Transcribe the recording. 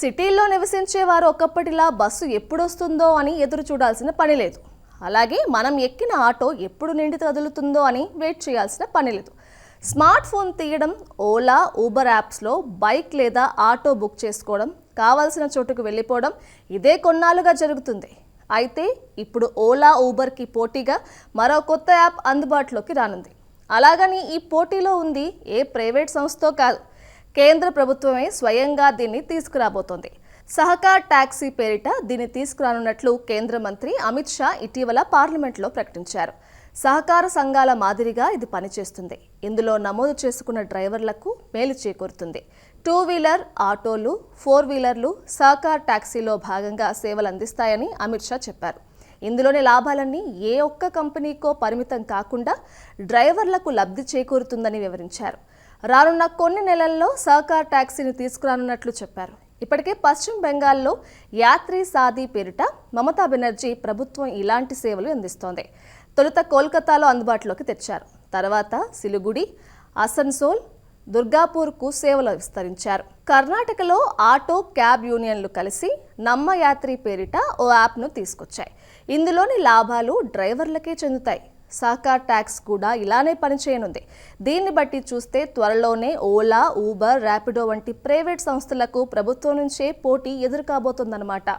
సిటీల్లో నివసించే వారు ఒకప్పటిలా బస్సు ఎప్పుడొస్తుందో అని ఎదురు చూడాల్సిన పని లేదు. అలాగే మనం ఎక్కిన ఆటో ఎప్పుడు నిండి కదులుతుందో అని వెయిట్ చేయాల్సిన పని లేదు. స్మార్ట్ ఫోన్ తీయడం ఓలా ఊబర్ యాప్స్లో బైక్ లేదా ఆటో బుక్ చేసుకోవడం కావాల్సిన చోటుకు వెళ్ళిపోవడం ఇదే కొన్నాళ్ళుగా జరుగుతుంది. అయితే ఇప్పుడు ఓలా ఊబర్కి పోటీగా మరో కొత్త యాప్ అందుబాటులోకి రానుంది. అలాగని ఈ పోటీలో ఉంది ఏ ప్రైవేట్ సంస్థతో కాదు. కేంద్ర ప్రభుత్వమే స్వయంగా దీన్ని తీసుకురాబోతోంది. సహకార్ ట్యాక్సీ పేరిట దీన్ని తీసుకురానున్నట్లు కేంద్ర మంత్రి అమిత్ షా ఇటీవల పార్లమెంట్లో ప్రకటించారు. సహకార సంఘాల మాదిరిగా ఇది పనిచేస్తుంది. ఇందులో నమోదు చేసుకున్న డ్రైవర్లకు మేలు చేకూరుతుంది. టూ వీలర్ ఆటోలు ఫోర్ వీలర్లు సహకార్ ట్యాక్సీలో భాగంగా సేవలు అందిస్తాయని అమిత్ షా చెప్పారు. ఇందులోని లాభాలన్నీ ఏ ఒక్క కంపెనీకో పరిమితం కాకుండా డ్రైవర్లకు లబ్ధి చేకూరుతుందని వివరించారు. రానున్న కొన్ని నెలల్లో సహకార్ ట్యాక్సీని తీసుకురానున్నట్లు చెప్పారు. ఇప్పటికే పశ్చిమ బెంగాల్లో యాత్రి సాది పేరిట మమతా బెనర్జీ ప్రభుత్వం ఇలాంటి సేవలు అందిస్తోంది. తొలుత కోల్కతాలో అందుబాటులోకి తెచ్చారు. తర్వాత సిలిగుడి అసన్సోల్ దుర్గాపూర్కు సేవలు విస్తరించారు. కర్ణాటకలో ఆటో క్యాబ్ యూనియన్లు కలిసి నమ్మ యాత్రి పేరిట ఓ యాప్ను తీసుకొచ్చాయి. ఇందులోని లాభాలు డ్రైవర్లకే చెందుతాయి. సహకార్ ట్యాక్స్ కూడా ఇలానే పనిచేయనుంది. దీన్ని బట్టి చూస్తే త్వరలోనే ఓలా ఊబర్ ర్యాపిడో వంటి ప్రైవేట్ సంస్థలకు ప్రభుత్వం నుంచే పోటీ ఎదురుకాబోతోందన్నమాట.